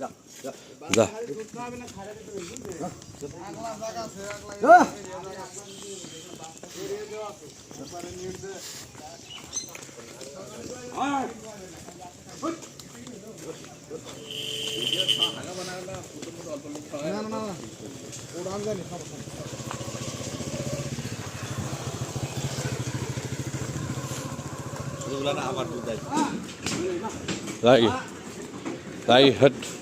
যা Lagi. Lagi hết.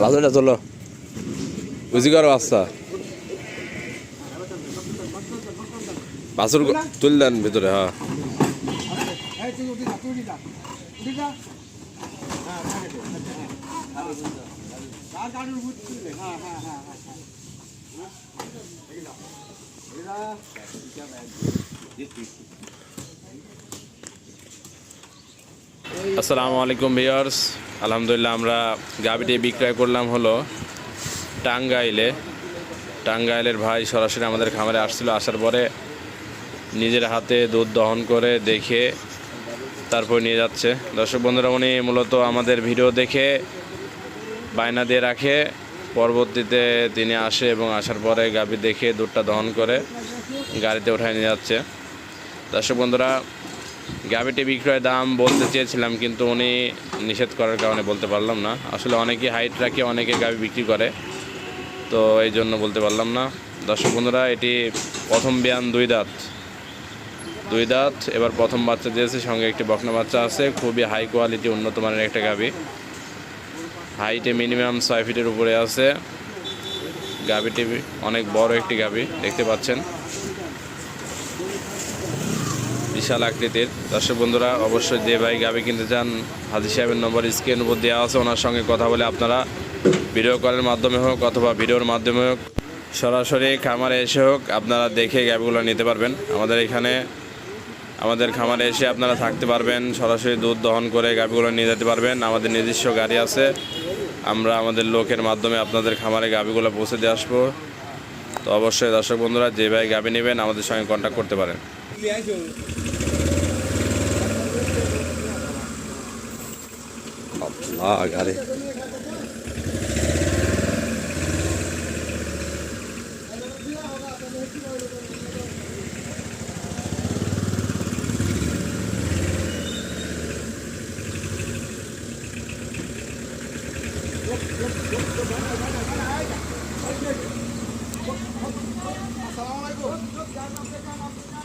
বাজারটা চলো বুঝি করো আচ্ছা বাসুর তুল দেন ভিতরে হ্যাঁ। হ্যাঁ, থাকে তো। হ্যাঁ, হ্যাঁ। আর গাড়ির উপর তুললে। হ্যাঁ, হ্যাঁ, হ্যাঁ, হ্যাঁ, হ্যাঁ। হ্যাঁ, এই যা। এই যা। আসসালামু আলাইকুম ভিউয়ার্স। আলহামদুলিল্লাহ আমরা গাবিটি বিক্রয় করলাম হলো টাঙ্গাইলে। টাঙ্গাইলের ভাই সরাসরি আমাদের খামারে আসছিল, আসার পরে নিজের হাতে দুধ দহন করে দেখে তারপর নিয়ে যাচ্ছে। দর্শক বন্ধুরা, উনি মূলত আমাদের ভিডিও দেখে বায়না দিয়ে রাখে। পরবর্তীতে তিনি আসে এবং আসার পরে গাভী দেখে দুধটা দহন করে গাড়িতে উঠায় নিয়ে যাচ্ছে। দর্শক বন্ধুরা গাভিটি বিক্রয় দাম বলতে চেয়েছিলাম, কিন্তু উনি নিষেধ করার কারণে বলতে পারলাম না। আসলে অনেকে হাইট রাখে, অনেকে গাভি বিক্রি করে। তো এই জন্য বলতে পারলাম না। দর্শক বন্ধুরা, এটি প্রথম বিয়ান দুই দাঁত। দুই দাঁত, এবার প্রথম বাচ্চা দিয়েছে, সঙ্গে একটি বকনা বাচ্চা আছে। খুবই হাই কোয়ালিটি উন্নত মানের একটা গাভি হাইটে মিনিমাম ছয় ফিটের উপরে আছে। গাভিটি অনেক বড় একটি গাভি দেখতে পাচ্ছেন। বিশাল আকৃতির। দর্শক বন্ধুরা, অবশ্যই যে ভাই গাবি কিনতে চান। হাজি সাহেবের নম্বর স্ক্রিন উপর দেওয়া আছে। ওনার সঙ্গে কথা বলে আপনারা ভিডিও কলের মাধ্যমে হোক অথবা ভিডিওর মাধ্যমে হোক, সরাসরি খামারে এসে হোক, আপনারা দেখে গাবিগুলো নিতে পারবেন। আমাদের এখানে, আমাদের খামারে এসে আপনারা থাকতে পারবেন। সরাসরি দুধ দহন করে গাবিগুলো নিয়ে যেতে পারবেন। আমাদের নিজস্ব গাড়ি আছে। আমরা আমাদের লোকের মাধ্যমে আপনাদের খামারে গাবিগুলো পৌঁছে দিয়ে আসব। তো অবশ্যই দর্শক বন্ধুরা, যে ভাই গাবি নেবেন, আমাদের সঙ্গে কন্ট্যাক্ট করতে পারেন। আল্লাহ গাড়ি আসসালামু আলাইকুম।